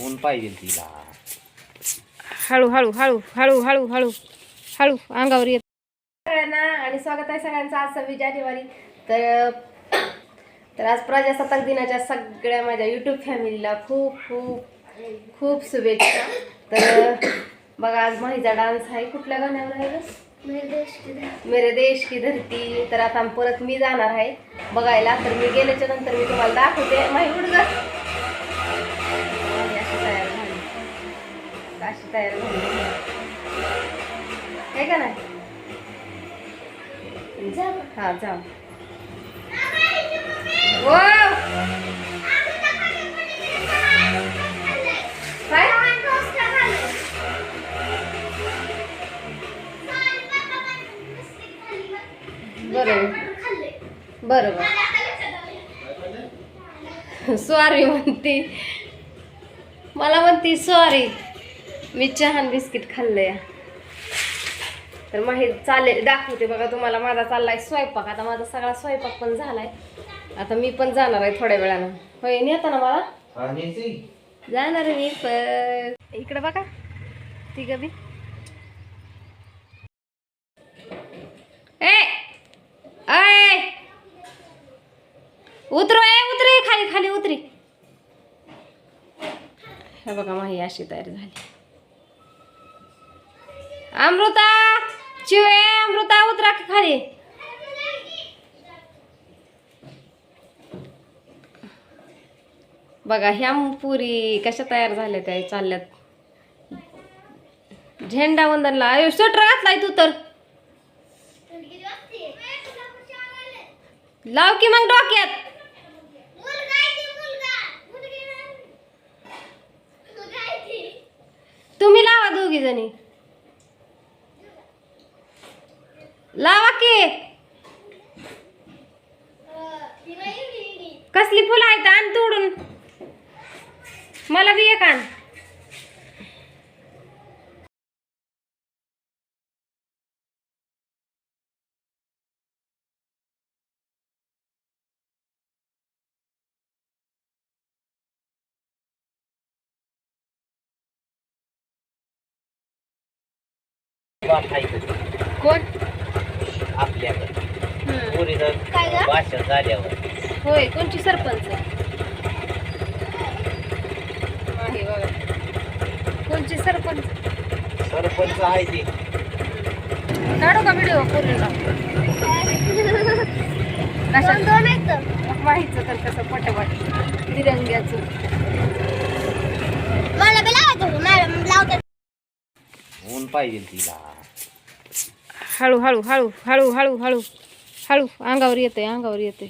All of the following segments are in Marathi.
ऊन पाहिजे तिला. हळू हळू हळू हळू हळू हळू हळू अंगावर येत. सगळ्यांना आणि स्वागत आहे सगळ्यांचं आज सव्वीस जानेवारी. तर तर आज प्रजासत्ताक दिनाच्या सगळ्या माझ्या यूट्यूब फॅमिलीला खूप खूप खूप शुभेच्छा. तर बघा आज माहीचा डान्स आहे. कुठल्या गाण्यावर आहे गं? मेरे देश की धरती. तर आता परत मी जाणार आहे बघायला. तर मी गेल्याच्यानंतर मी तुम्हाला दाखवते. माही उठ तयार झाली का नाही? हा जा. हो. बरोबर. बरोबर. सॉरी म्हणती. मला म्हणती सॉरी मी चहान बिस्किट खाल्लंय. तर माहीत चालेल दाखवते बघा तुम्हाला. माझा चाललाय स्वयंपाक. आता माझा सगळा स्वयंपाक पण झालाय. आता मी पण जाणार आहे थोड्या वेळानं. होय नेता ना मला? जाणार आहे मी पण. इकडे बघा ती ए अय. उतरो ए उतरी खाली खाली उतरी. हे बघा माही अशी तयार झाली. अमृता चिवे अमृता उतरा की खाली. बघा ह्या पुरी कशा तयार झाल्या त्या चालल्यात. झेंडा वंदनला. अयो स्वेटर घातलाय तू तर. लाव की मग डोक्यात. तुम्ही लावा दोघी जणी लावा की कसली फुलं आहेत आण तोडून. मला बी एक आण. कोण? आपल्याकडे हम्म. पोरीनं काय गं? भाषण झाल्यावर. होय कोणची सरपंच? आहे बघा. कोणची सरपंच? सरपंच आहे ते. काढू का व्हिडिओ पूर्ण माहितचं तर कसं पटपट. तिरंग्याचं. ऊन पाहिजे तिला. हळू हळू हळू हळू हळू हळू हळू. अंगावर येते अंगावर येते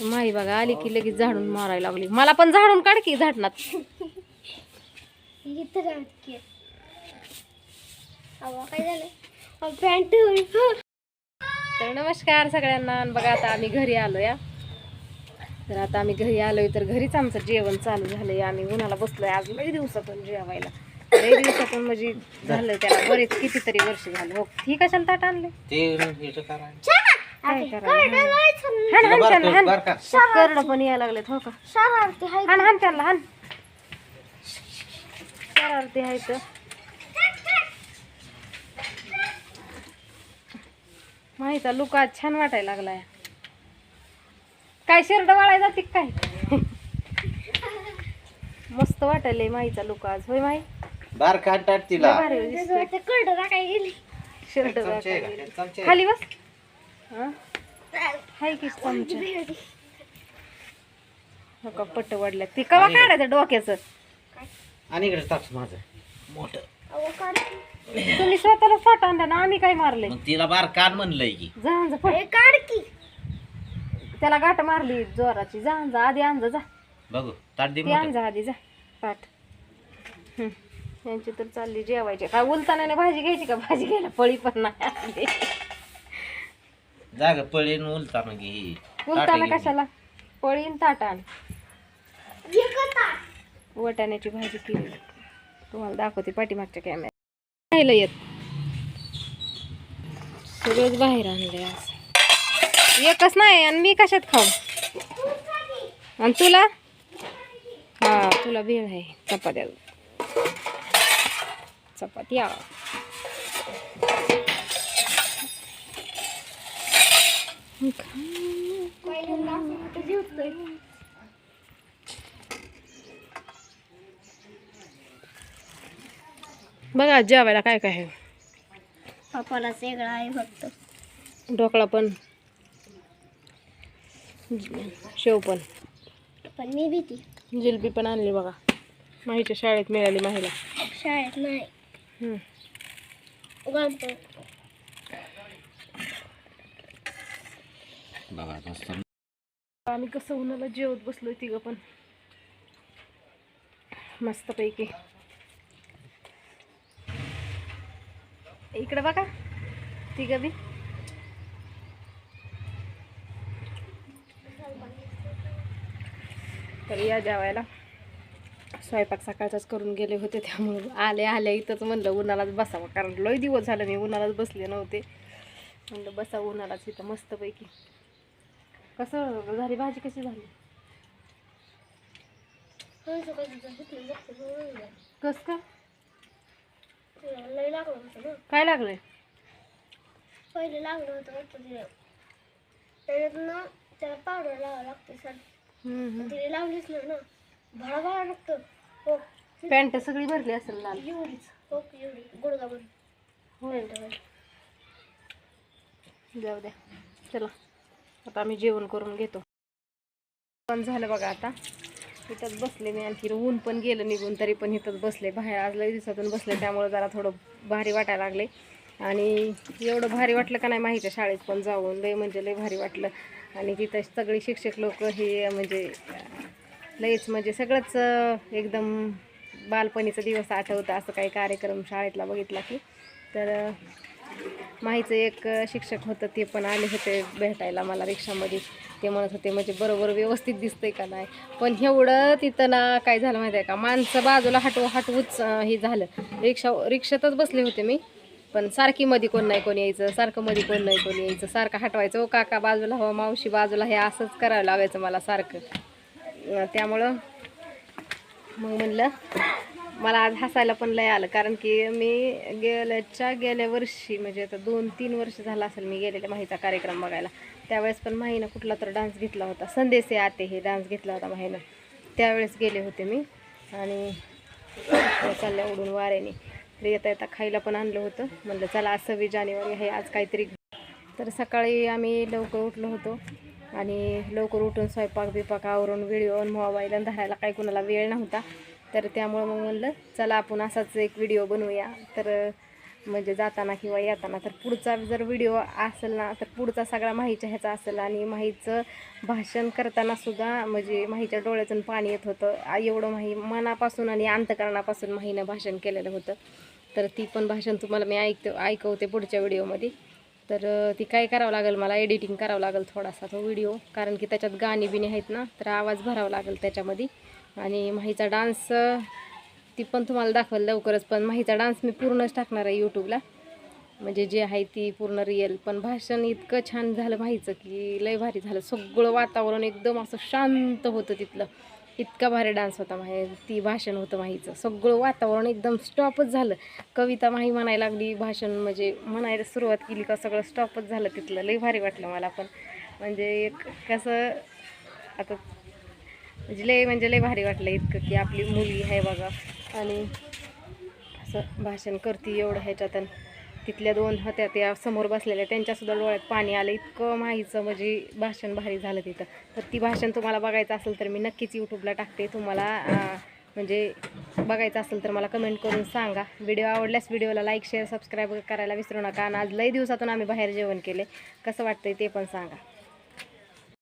माई बघा आली की लगेच झाडून मारायला लागली. मला पण झाडून काढ की झाडणात. तर नमस्कार सगळ्यांना. बघा आता आम्ही घरी आलो या तर आता आम्ही घरी आलोय तर घरीच आमचं जेवण चालू झालंय. आम्ही उन्हाला बसलोय आज लई दिवसातून जेवायला. लई दिवसातून म्हणजे झालं त्याला बरेच कितीतरी वर्ष झाले. हो ठीक कशाला ताट आणले. ते इथं करा. काय करायला पण यायला लागलेत हो का? हाण हाण त्यांना हाण. शरारती आहे तर. माहिती लुक आज छान वाटायला लागलाय. काय शर्ट वाळायला जाते काय? मस्त वाटायलंय माहीचा लुक आज. होय माही बार काढतात तिला. शर्ट चमचे आहे का? ते चमचे आहे. खाली बस. हा? हाय की चमचा. हो का पट्ट वाढल्या ती कवा आणि- काढायचं डोक्याचं? आणि इकडे टाक माझं. मोठं. तुम्ही स्वतःला फट आणला ना आम्ही काय मारले? मग तिला बार काढ म्हणलंय की. जहांज काढ की. त्याला गाठ मारली जोराची. जहांज आधी आणजा जा. बघू. ताट दे ती मोठं. आणजा आधी जा. पाठ. यांची तर चालली जेवायची. काय उलताना नाही भाजी घ्यायची का? भाजी घ्यायला पळी पण नाही आणली. जाग पळीन उलताना घे. उलताना कशाला? पळीन ताट आण. वटाण्याची भाजी केली. तुम्हाला दाखवते पाठीमागच्या कॅमेरा राहिलं येत सगळंच बाहेर आणलंय आज एकच नाही आणि मी कशात खाऊ? आणि तुला? हा तुला वेळ आहे चपात्या. चपात्या बघा जेवायला काय काय आहे? पप्पाला वेगळा आहे फक्त. ढोकळा पण. शेव पण. पण मी भीती. जिलबी पण आणली बघा. माहीच्या शाळेत मिळाली माहीला. शाळेत नाही. आम्ही कसं उन्हाला जेवत बसलोय तिघं पण. मस्तपैकी. इकडं बघा तिघं बी. तर या जेवायला. स्वयंपाक सकाळचाच करून गेले होते त्यामुळे आले आले इथंच म्हणलं उन्हालाच बसावं कारण लय दिवस झालं मी उन्हालाच बसले नव्हते. म्हणलं बसा उन्हालाच इथं मस्तपैकी. कसं झाली भाजी कशी झाली? कस का? काय लागलंय? पहिले लागलं होतं त्याला पावडर लावावं लागते सर. लावलीच ना भडा भडा लागतं. पॅन्ट सगळी भरली असेल लाल एवढीच. हो एवढी. गुडगाभर होय जाऊ द्या. चला. आता आम्ही जेवण करून घेतो. पण झालं बघा आता. इथंच बसले मी आणखी ऊन पण गेलं निघून तरी पण इथंच बसले. बाहेर आज लई दिवसातून बसले त्यामुळे जरा थोडं भारी वाटायला लागले. आणि एवढं भारी वाटलं का नाही माहिती शाळेत पण जाऊन लई म्हणजे लई भारी वाटलं. आणि तिथं सगळी शिक्षक लोक हे म्हणजे लईच म्हणजे सगळंच एकदम बालपणीचा दिवस आठवतं असं काही कार्यक्रम शाळेतला बघितला की. तर माहीचं एक शिक्षक होतं ते पण आले होते भेटायला मला रिक्षामध्ये. ते म्हणत होते म्हणजे बरोबर व्यवस्थित दिसतंय का नाही? पण एवढं तिथं ना काय झालं माहिती आहे का? माणसं बाजूला हटव हटवूच हे झालं. रिक्षा रिक्षातच बसले होते मी. पण सारखी मध्ये कोण नाही कोण यायचं सारखं मध्ये कोण नाही कोण यायचं. सारखं हटवायचं ओ काका बाजूला हवा मावशी बाजूला हे असंच करावं लागायचं मला सारखं. त्यामुळं मग म्हणलं मला आज हसायला पण लय आलं. कारण की मी गेल्याच्या गेल्या वर्षी म्हणजे आता दोन तीन वर्ष झालं असेल मी गेलेल्या माहीचा कार्यक्रम बघायला. त्यावेळेस पण माहीनं कुठला तर डान्स घेतला होता. संदेश आते हे डान्स घेतला होता माहीनं. त्यावेळेस गेले होते मी. आणि चालल्या उडून वाऱ्याने. तर येता येता खायला पण आणलं होतं. म्हणलं चला आज सव्वीस जानेवारी आहे आज काहीतरी. तर सकाळी आम्ही लवकर उठलो होतो. आणि लवकर उठून स्वयंपाक बिपाक आवरून व्हिडिओ मोबाईल आणि धरायला काही कुणाला वेळ नव्हता. तर त्यामुळं मग म्हणलं चला आपण असाच एक व्हिडिओ बनवूया. तर म्हणजे जाताना किंवा येताना तर पुढचा जर व्हिडिओ असेल ना तर पुढचा सगळा माहीच्या ह्याचा असेल. आणि माहीचं भाषण करताना सुद्धा म्हणजे माहीच्या डोळ्यातून पाणी येत होतं. एवढं माही मनापासून आणि अंतकरणापासून माहीनं भाषण केलेलं होतं. तर ती पण भाषण तुम्हाला मी ऐकतो ऐकवते पुढच्या व्हिडिओमध्ये तर ती काय करावं लागेल मला एडिटिंग करावं लागेल थोडासा तो व्हिडिओ कारण की त्याच्यात गाणी बिणी आहेत ना तर आवाज भरावा लागेल त्याच्यामध्ये. आणि माहीचा डान्स ती पण तुम्हाला दाखवेल लवकरच पण माहीचा डान्स मी पूर्णच टाकणार आहे यूट्यूबला म्हणजे जे आहे ती पूर्ण रिअल पण भाषण इतकं छान झालं माहीचं की लय भारी झालं. सगळं वातावरण एकदम असं शांत होतं तिथलं. इतका भारी डान्स होता माही. ती भाषण होतं माहीचं सगळं वातावरण एकदम स्टॉपच झालं. कविता माही म्हणायला लागली भाषण म्हणजे म्हणायला सुरुवात केली का सगळं स्टॉपच झालं तिथलं. लई भारी वाटलं मला पण. म्हणजे एक कसं आता म्हणजे लय म्हणजे लय भारी वाटलं इतकं की आपली मुलगी आहे बघा. आणि असं भाषण करते एवढं ह्याच्यात आणि तिथल्या दोन होत्या त्या समोर बसलेल्या. त्यांच्यासुद्धा डोळ्यात पाणी आलं. इतकं माहीचं म्हणजे भाषण भारी झालं तिथं. तर ती भाषण तुम्हाला बघायचं असेल तर मी नक्कीच यूट्यूबला टाकते. तुम्हाला म्हणजे बघायचं असेल तर मला कमेंट करून सांगा. व्हिडिओ आवडल्यास व्हिडिओला लाईक शेअर सबस्क्राईब करायला विसरू नका. आणि आज लई दिवसातून आम्ही बाहेर जेवण केले. कसं वाटतंय ते पण सांगा.